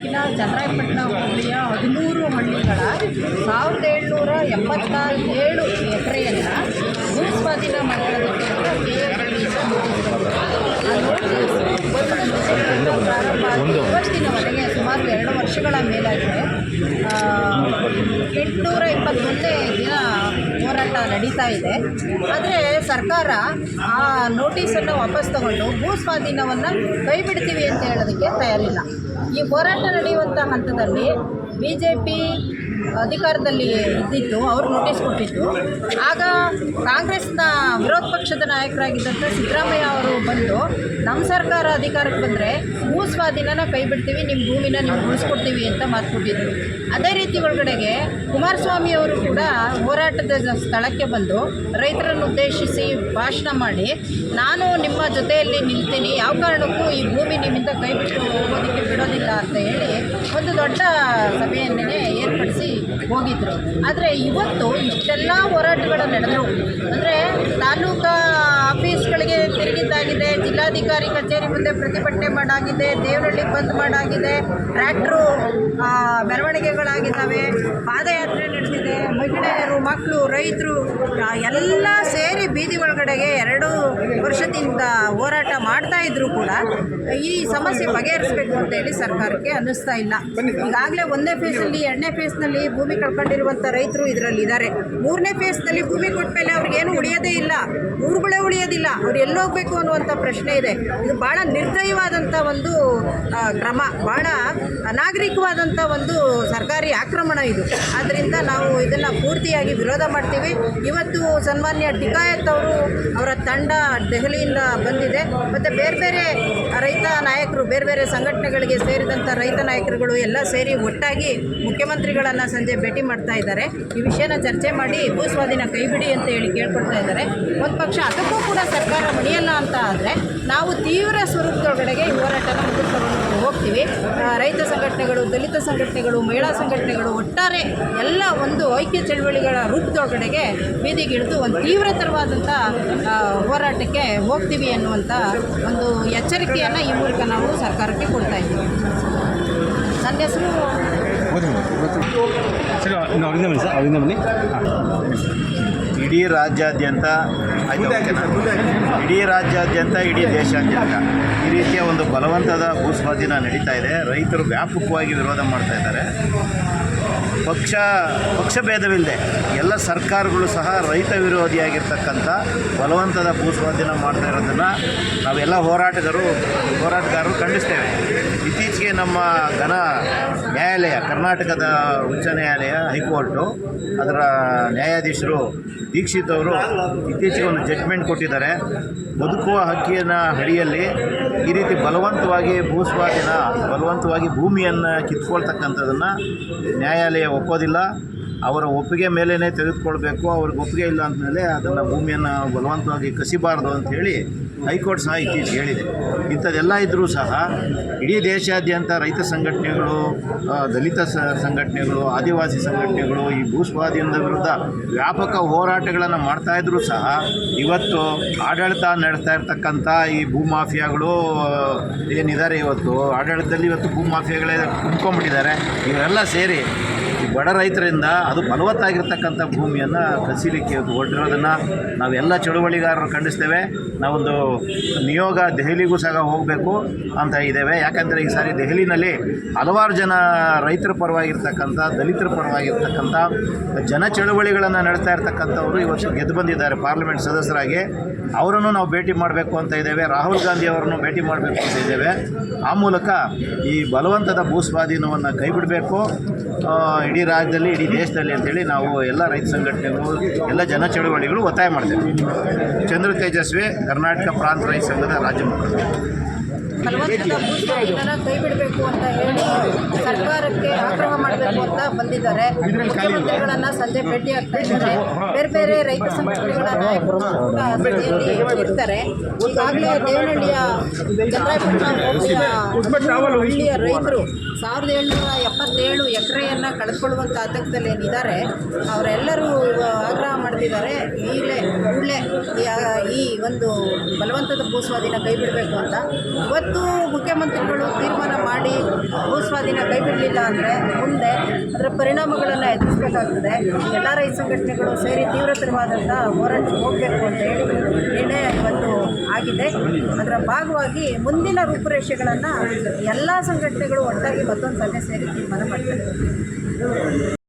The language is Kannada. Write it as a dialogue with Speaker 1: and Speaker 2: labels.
Speaker 1: ಇನ್ನು ಚನ್ನರಾಯಪಟ್ಟಣ ಹೋಬಳಿಯ ಹದಿಮೂರು ಹಳ್ಳಿಗಳ ಸಾವಿರದ ಏಳ್ನೂರ ಎಪ್ಪತ್ತ ಏಳು ಎಕರೆಯನ್ನು ಭೂಸ್ವಾಧೀನ ಮಾಡಿರೋದಕ್ಕೆ ಅಂತ KFDC ಪ್ರಾರಂಭ ಇವತ್ತಿನವರೆಗೆ ಸುಮಾರು ಎರಡು ವರ್ಷಗಳ ಮೇಲಾಗಿದೆ. ಎಂಟುನೂರ ಇಪ್ಪತ್ತೊಂದೇ ದಿನ ಹೋರಾಟ ನಡೀತಾ ಇದೆ. ಆದರೆ ಸರ್ಕಾರ ಆ ನೋಟಿಸನ್ನು ವಾಪಸ್ ತಗೊಂಡು ಭೂ ಸ್ವಾಧೀನವನ್ನು ಕೈ ಬಿಡ್ತೀವಿ ಅಂತ ಹೇಳೋದಕ್ಕೆ ತಯಾರಿಲ್ಲ. ಈ ಹೋರಾಟ ನಡೆಯುವಂಥ ಹಂತದಲ್ಲಿ ಬಿ ಜೆ ಪಿ ಅಧಿಕಾರದಲ್ಲಿ ಇದ್ದಿತ್ತು ಅವರು ನೋಟಿಸ್ ಕೊಟ್ಟಿದ್ದು. ಆಗ ಕಾಂಗ್ರೆಸ್ನ ವಿರೋಧ ಪಕ್ಷದ ನಾಯಕರಾಗಿದ್ದಂಥ ಸಿದ್ದರಾಮಯ್ಯ ಅವರು ಬಂದು ನಮ್ಮ ಸರ್ಕಾರ ಅಧಿಕಾರಕ್ಕೆ ಬಂದರೆ ಭೂ ಸ್ವಾಧೀನನ ಕೈ ಬಿಡ್ತೀವಿ ನಿಮ್ಮ ಭೂಮಿನ ನಿಮ್ಗೆ ಉಳಿಸ್ಕೊಡ್ತೀವಿ ಅಂತ ಮಾತು ಕೊಟ್ಟಿದ್ದರು ಅದೇ ರೀತಿ ಒಳಗಡೆಗೆ ಕುಮಾರಸ್ವಾಮಿ ಅವರು ಕೂಡ ಹೋರಾಟದ ಸ್ಥಳಕ್ಕೆ ಬಂದು, ರೈತರನ್ನು ಉದ್ದೇಶಿಸಿ ಭಾಷಣ ಮಾಡಿ, ನಾನು ನಿಮ್ಮ ಜೊತೆಯಲ್ಲಿ ನಿಲ್ತೀನಿ, ಯಾವ ಕಾರಣಕ್ಕೂ ಈ ಭೂಮಿ ನಿಮ್ಮಿಂದ ಕೈ ಬಿಟ್ಟು ಹೋಗೋದಕ್ಕೆ ಬಿಡೋದಿಲ್ಲ ಅಂತ ಹೇಳಿ ಒಂದು ದೊಡ್ಡ ಸಭೆಯನ್ನೇ ಹೋಗಿದ್ರು. ಆದರೆ ಇವತ್ತು ಇಷ್ಟೆಲ್ಲ ಹೋರಾಟಗಳು ನಡೆದರು. ಅಂದರೆ ತಾಲೂಕಾ ಆಫೀಸ್ಗಳಿಗೆ ತಿರುಗಿದ್ದಾಗಿದೆ, ಜಿಲ್ಲಾಧಿಕಾರಿ ಕಚೇರಿ ಮುಂದೆ ಪ್ರತಿಭಟನೆ ಮಾಡಾಗಿದೆ ದೇವರಳ್ಳಿ ಬಂದ್ ಮಾಡಾಗಿದೆ, ಟ್ರ್ಯಾಕ್ಟ್ರು ಮೆರವಣಿಗೆಗಳಾಗಿದ್ದಾವೆ, ಪಾದಯಾತ್ರೆ ನಡೆದಿದೆ, ಮಹಿಳೆಯರು ಮಕ್ಕಳು, ರೈತರು ಎಲ್ಲ ಸೇರಿ ಬೀದಿ ಒಳಗಡೆಗೆ ಎರಡು ವರ್ಷದಿಂದ ಹೋರಾಟ ಮಾಡ್ತಾ ಇದ್ರು ಕೂಡ ಈ ಸಮಸ್ಯೆ ಬಗೆಹರಿಸಬೇಕು ಅಂತ ಹೇಳಿ ಸರ್ಕಾರಕ್ಕೆ ಅನ್ನಿಸ್ತಾ ಇಲ್ಲ. ಈಗಾಗಲೇ ಒಂದನೇ ಫೇಸಲ್ಲಿ ಎರಡನೇ ಫೇಸ್ನಲ್ಲಿ ಭೂಮಿ ಕಳ್ಕೊಂಡಿರುವಂಥ ರೈತರು ಇದರಲ್ಲಿ ಇದ್ದಾರೆ. ಮೂರನೇ ಫೇಸ್ನಲ್ಲಿ ಭೂಮಿ ಕೊಟ್ಟ ಮೇಲೆ ಅವ್ರಿಗೇನು ಉಳಿಯೋದೇ ಇಲ್ಲ. ಊರುಗಳೇ ಉಳಿಯೋದಿಲ್ಲ. ಅವ್ರು ಎಲ್ಲೋಗ್ಬೇಕು ಅನ್ನುವಂಥ ಪ್ರಶ್ನೆ ಇದೆ. ಇದು ಭಾಳ ನಿರ್ದಯವಾದಂಥ ಒಂದು ಕ್ರಮ. ಭಾಳ ಅನಾಗರಿಕವಾದಂಥ ಒಂದು ಸರ್ಕಾರಿ ಆಕ್ರಮಣ ಇದು. ಆದ್ದರಿಂದ ನಾವು ಇದನ್ನು ಪೂರ್ತಿಯಾಗಿ ವಿರೋಧ ಮಾಡ್ತೀವಿ. ಇವತ್ತು ಸನ್ಮಾನ್ಯ ಟಿಕಾಯತ್ ಅವರು ಅವರ ತಂಡ ದೆಹಲಿಯಿಂದ ಬಂದಿದೆ. ಮತ್ತು ಬೇರೆ ಬೇರೆ ರೈತ ನಾಯಕರು, ಬೇರೆ ಬೇರೆ ಸಂಘಟನೆಗಳಿಗೆ ಸೇರಿದಂಥ ರೈತ ನಾಯಕರುಗಳು ಎಲ್ಲ ಸೇರಿ ಒಟ್ಟಾಗಿ ಮುಖ್ಯಮಂತ್ರಿಗಳನ್ನು ಸಂಜೆ ಭೇಟಿ ಮಾಡ್ತಾ ಇದ್ದಾರೆ. ಈ ವಿಷಯನ ಚರ್ಚೆ ಮಾಡಿ ಭೂಸ್ವಾಧೀನ ಕೈಬಿಡಿ ಅಂತ ಹೇಳಿ ಕೇಳ್ಕೊಡ್ತಾ ಇದ್ದಾರೆ. ಒಂದು ಪಕ್ಷ ಅದಕ್ಕೂ ಕೂಡ ಸರ್ಕಾರ ಮಣಿಯಲ್ಲ ಅಂತ ಆದರೆ ನಾವು ತೀವ್ರ ಸ್ವರೂಪದೊಳಗಡೆಗೆ ಈ ಹೋರಾಟನ ಹೋಗ್ತೀವಿ. ರೈತ ಸಂಘಟನೆಗಳು, ದಲಿತ ಸಂಘಟನೆಗಳು, ಮಹಿಳಾ ಸಂಘಟನೆಗಳು ಒಟ್ಟಾರೆ ಎಲ್ಲ ಒಂದು ಐಕ್ಯ ಚಳವಳಿಗಳ ರೂಪದೊಳಗಡೆಗೆ ಬೀದಿಗಿಳಿದು ಒಂದು ತೀವ್ರತರವಾದಂಥ ಹೋರಾಟಕ್ಕೆ ಹೋಗ್ತೀವಿ ಅನ್ನುವಂಥ ಒಂದು ಎಚ್ಚರಿಕೆಯನ್ನು ಈ ಮೂಲಕ ನಾವು ಸರ್ಕಾರಕ್ಕೆ ಕೊಡ್ತಾ ಇದ್ದೀವಿ. ನನ್ನ ಹೆಸರು?
Speaker 2: ಇಡೀ ರಾಜ್ಯಾದ್ಯಂತ ಇಡೀ ರಾಜ್ಯಾದ್ಯಂತ ಇಡೀ ದೇಶಾದ್ಯಂತ ಈ ರೀತಿಯ ಒಂದು ಬಲವಂತದ ಭೂಸ್ವಾಧೀನ ನಡೀತಾ ಇದೆ. ರೈತರು ವ್ಯಾಪಕವಾಗಿ ವಿರೋಧ ಮಾಡ್ತಾ ಇದ್ದಾರೆ. ಪಕ್ಷ ಪಕ್ಷಭೇದವಿಲ್ಲದೆ ಎಲ್ಲ ಸರ್ಕಾರಗಳು ಸಹ ರೈತ ವಿರೋಧಿಯಾಗಿರ್ತಕ್ಕಂಥ ಬಲವಂತದ ಭೂಸ್ವಾಧೀನ ಮಾಡ್ತಾ ಇರೋದನ್ನು ನಾವೆಲ್ಲ ಹೋರಾಟಗಾರರು ಹೋರಾಟಗಾರರು ಖಂಡಿಸ್ತೇವೆ. ಇತ್ತೀಚೆಗೆ ನಮ್ಮ ಘನ ನ್ಯಾಯಾಲಯ, ಕರ್ನಾಟಕದ ಉಚ್ಚ ನ್ಯಾಯಾಲಯ, ಹೈಕೋರ್ಟು, ಅದರ ನ್ಯಾಯಾಧೀಶರು ದೀಕ್ಷಿತ್ ಅವರು ಇತ್ತೀಚೆಗೆ ಒಂದು ಜಡ್ಜ್ಮೆಂಟ್ ಕೊಟ್ಟಿದ್ದಾರೆ. ಬದುಕುವ ಹಕ್ಕಿನ ಅಡಿಯಲ್ಲಿ ಈ ರೀತಿ ಬಲವಂತವಾಗಿ ಭೂಸ್ವಾಧೀನ, ಬಲವಂತವಾಗಿ ಭೂಮಿಯನ್ನು ಕಿತ್ಕೊಳ್ತಕ್ಕಂಥದ್ದನ್ನು ನ್ಯಾಯಾಲಯ ಒಪ್ಪೋದಿಲ್ಲ. ಅವರ ಒಪ್ಪಿಗೆ ಮೇಲೇ ತೆಗೆದುಕೊಳ್ಬೇಕು, ಅವ್ರಿಗೆ ಒಪ್ಪಿಗೆ ಇಲ್ಲ ಅಂದಮೇಲೆ ಅದನ್ನು ಭೂಮಿಯನ್ನು ಬಲವಂತವಾಗಿ ಕಸಿಬಾರ್ದು ಅಂತ ಹೇಳಿ ಹೈಕೋರ್ಟ್ ಸಹ ಇತ್ತೀಚೆಗೆ ಹೇಳಿದೆ. ಇಂಥದ್ದೆಲ್ಲ ಇದ್ದರೂ ಸಹ ಇಡೀ ದೇಶಾದ್ಯಂತ ರೈತ ಸಂಘಟನೆಗಳು ದಲಿತ ಸಂಘಟನೆಗಳು, ಆದಿವಾಸಿ ಸಂಘಟನೆಗಳು ಈ ಭೂಸ್ವಾಧೀನದ ವಿರುದ್ಧ ವ್ಯಾಪಕ ಹೋರಾಟಗಳನ್ನು ಮಾಡ್ತಾ ಇದ್ದರೂ ಸಹ ಇವತ್ತು ಆಡಳಿತ ನಡೆಸ್ತಾ ಇರ್ತಕ್ಕಂಥ ಈ ಭೂಮಾಫಿಯಾಗಳು ಏನಿದ್ದಾರೆ ಇವತ್ತು? ಆಡಳಿತದಲ್ಲಿ ಇವತ್ತು ಭೂಮಾಫಿಯಾಗಳೇ ಕುಂತ್ಕೊಂಡ್ಬಿಟ್ಟಿದ್ದಾರೆ. ಇವರೆಲ್ಲ ಸೇರಿ ಬಡ ರೈತರಿಂದ ಅದು ಫಲವತ್ತಾಗಿರ್ತಕ್ಕಂಥ ಭೂಮಿಯನ್ನು ಕಸೀಲಿಕ್ಕೆ ಹೊರಟಿರೋದನ್ನು ನಾವೆಲ್ಲ ಚಳುವಳಿಗಾರರು ಖಂಡಿಸ್ತೇವೆ. ನಾವೊಂದು ನಿಯೋಗ ದೆಹಲಿಗೂ ಸಹ ಹೋಗಬೇಕು ಅಂತ ಇದ್ದೇವೆ. ಯಾಕಂದರೆ ಈ ಸಾರಿ ದೆಹಲಿನಲ್ಲಿ ಹಲವಾರು ಜನ ರೈತರ ಪರವಾಗಿರ್ತಕ್ಕಂಥ, ದಲಿತರ ಪರವಾಗಿರ್ತಕ್ಕಂಥ ಜನ ಚಳುವಳಿಗಳನ್ನು ನಡೆಸ್ತಾ ಇರ್ತಕ್ಕಂಥವರು ವರ್ಷ ಗೆದ್ದು ಬಂದಿದ್ದಾರೆ ಪಾರ್ಲಿಮೆಂಟ್ ಸದಸ್ಯರಾಗಿ. ಅವರನ್ನು ನಾವು ಭೇಟಿ ಮಾಡಬೇಕು ಅಂತ ಇದ್ದೇವೆ. ರಾಹುಲ್ ಗಾಂಧಿ ಅವರನ್ನು ಭೇಟಿ ಮಾಡಬೇಕು ಅಂತ ಇದ್ದೇವೆ. ಆ ಮೂಲಕ ಈ ಬಲವಂತದ ಭೂಸ್ವಾಧೀನವನ್ನು ಕೈಬಿಡಬೇಕು. ಇಡೀ ರಾಜ್ಯದಲ್ಲಿ, ಇಡೀ ದೇಶದಲ್ಲಿ ಅಂತೇಳಿ ನಾವು ಎಲ್ಲ ರೈತ ಸಂಘಟನೆಗಳು, ಎಲ್ಲ ಜನ ಚಳುವಳಿಗಳು ಒತ್ತಾಯ ಮಾಡ್ತೇವೆ. ಚಂದ್ರ ತೇಜಸ್ವಿ, ಕರ್ನಾಟಕ ಪ್ರಾಂತ ರೈತ ಸಂಘದ ರಾಜ್ಯ ಮುಖಂಡ.
Speaker 1: ಕೈ ಬಿಡಬೇಕು ಅಂತ ಹೇಳಿ ಸರ್ಕಾರಕ್ಕೆ ಆಗ್ರಹ ಮಾಡಬೇಕು ಅಂತ ಅಂತ ಬಂದಿದ್ದಾರೆ. ಮುಖ್ಯಮಂತ್ರಿಗಳನ್ನ ಸಂಜೆ ಭೇಟಿ ಆಗ್ತಾ ಇದ್ದಾರೆ. ಬೇರೆ ಬೇರೆ ರೈತ ಸಂಘಟನೆಗಳ ನಾಯಕರು ಇರ್ತಾರೆ. ಈಗಾಗಲೇ ದೇವನಹಳ್ಳಿಯ ಚಂದ್ರಾಯಪಟ್ಟಣ ಹೋಬಳಿಯ ಹಳ್ಳಿಯ ರೈತರು ಸಾವಿರದ ಏಳ್ನೂರ ಎಪ್ಪತ್ತೇಳು ಎಕರೆಯನ್ನು ಕಳೆದುಕೊಳ್ಳುವಂಥ ಆತಂಕದಲ್ಲಿ ಏನಿದ್ದಾರೆ, ಅವರೆಲ್ಲರೂ ಆಗ್ರಹ ಮಾಡ್ತಿದ್ದಾರೆ ಈಗಲೇ ಕೂಡಲೇ ಈ ಒಂದು ಬಲವಂತದ ಭೂಸ್ವಾಧೀನ ಕೈ ಬಿಡಬೇಕು ಅಂತ. ಇವತ್ತು ಮುಖ್ಯಮಂತ್ರಿಗಳು ತೀರ್ಮಾನ ಮಾಡಿ ಭೂಸ್ವಾಧೀನ ಕೈ ಬಿಡಲಿಲ್ಲ ಅಂದರೆ ಮುಂದೆ ಅದರ ಪರಿಣಾಮಗಳನ್ನು ಎದುರಿಸಬೇಕಾಗ್ತದೆ. ಎಲ್ಲ ರೈತ ಸಂಘಟನೆಗಳು ಸೇರಿ ತೀವ್ರತರವಾದಂಥ ಹೋರಾಟಕ್ಕೆ ಹೋಗಬೇಕು ಅಂತ ಹೇಳಿ ಆಗಿದೆ ಅದರ ಭಾಗವಾಗಿ ಮುಂದಿನ ರೂಪುರೇಷೆಗಳನ್ನು ಎಲ್ಲ ಸಂಘಟನೆಗಳು ಒಟ್ಟಾಗಿ ಮತ್ತೊಂದು ಸಭೆ ಸೇರಿ ತೀರ್ಮಾನ ಮಾಡ್ತಾರೆ.